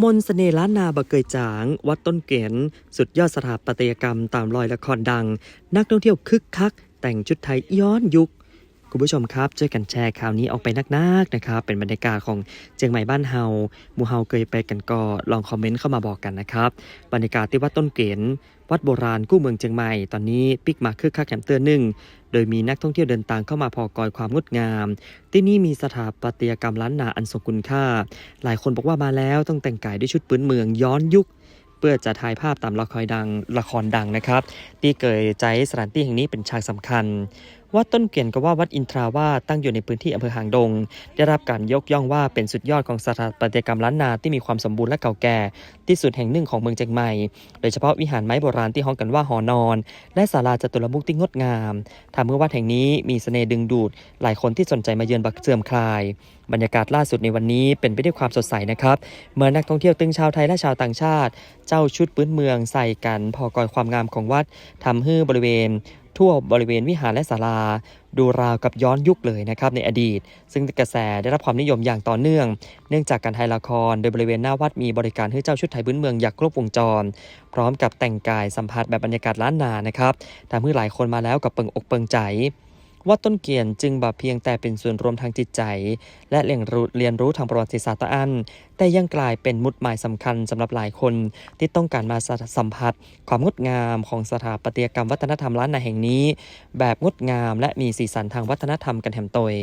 มนสเสน่ห์ล้านนาบะเกยจาง วัดต้นเกียนสุดยอดสถาปัตยกรรมตามรอยละครดัง นักท่องเที่ยวคึกคัก แต่งชุดไทยย้อนยุค คุณผู้ชมครับช่วยกันแชร์ข่าวนี้ออกไปนักๆนะครับ เป็นบรรยากาศของเจียงใหม่บ้านเฮาหมู่เฮาเคยไปกันก็ลองคอมเมนต์เข้ามาบอกกันนะครับ บรรยากาศที่วัดต้นเกียนวัดโบราณกู้เมืองเจียงใหม่ ตอนนี้ปิกมาคึกคักแถมเตือนหนึ่งโดยมีนักท่องเที่ยวเดินทางเข้ามาพอกอยความงดงาม ที่นี่มีสถาปัตยกรรมล้านนาอันทรงคุณค่า หลายคนบอกว่ามาแล้วต้องแต่งกายด้วยชุดปืนเมืองย้อนยุคเพื่อจะถ่ายภาพตามละครดังละครดังนะครับ ที่เกิดใจสถานที่แห่งนี้เป็นฉากสำคัญ วัดต้นเกียนก็ว่าวัดอินทราวาสตั้งอยู่ในพื้นที่อำเภอหางดง ได้รับการยกย่องว่าเป็นสุดยอดของสถาปัตยกรรมล้านนาที่มีความสมบูรณ์และเก่าแก่ ที่สุดแห่งหนึ่งของเมืองเชียงใหม่ โดยเฉพาะวิหารไม้โบราณที่ฮ้องกันว่าหอนอน และศาลาจตุรมุกที่งดงามทำให้วัดแห่งนี้มีเสน่ห์ดึงดูด หลายคนที่สนใจมาเยือนบักเสื่อมคลาย บรรยากาศล่าสุดในวันนี้เป็นไปด้วยความสดใสนะครับ เมื่อนักท่องเที่ยวตึงชาวไทยและชาวต่างชาติ เจ้าชุดพื้นเมืองใส่กันพอกอยความงามของวัดทำให้บริเวณ ทั่วบริเวณวิหารและศาลา ดูราวกับย้อนยุคเลยนะครับในอดีต ซึ่งกระแสได้รับความนิยมอย่างต่อเนื่อง เนื่องจากการถ่ายละคร โดยบริเวณหน้าวัดมีบริการให้เจ้าชุดไทยพื้นเมืองอย่างครบวงจร พร้อมกับแต่งกายสัมผัสแบบบรรยากาศล้านนานะครับทำให้หลายคนมาแล้วกับเปิงอกเปิงใจ ว่าต้นเกียนจึงบ่เพียงแต่เป็นส่วนรวมทางจิตใจ และเรียนรู้เรียนรู้ทางประวัติศาสตร์ตะอัน แต่ยังกลายเป็นมุดหมายสำคัญสำหรับหลายคน ที่ต้องการมาสัมผัส ความงดงามของสถาปัตยกรรมวัฒนธรรมล้านนาแห่งนี้ แบบงดงามและมีสีสันทางวัฒนธรรมกันแถมตย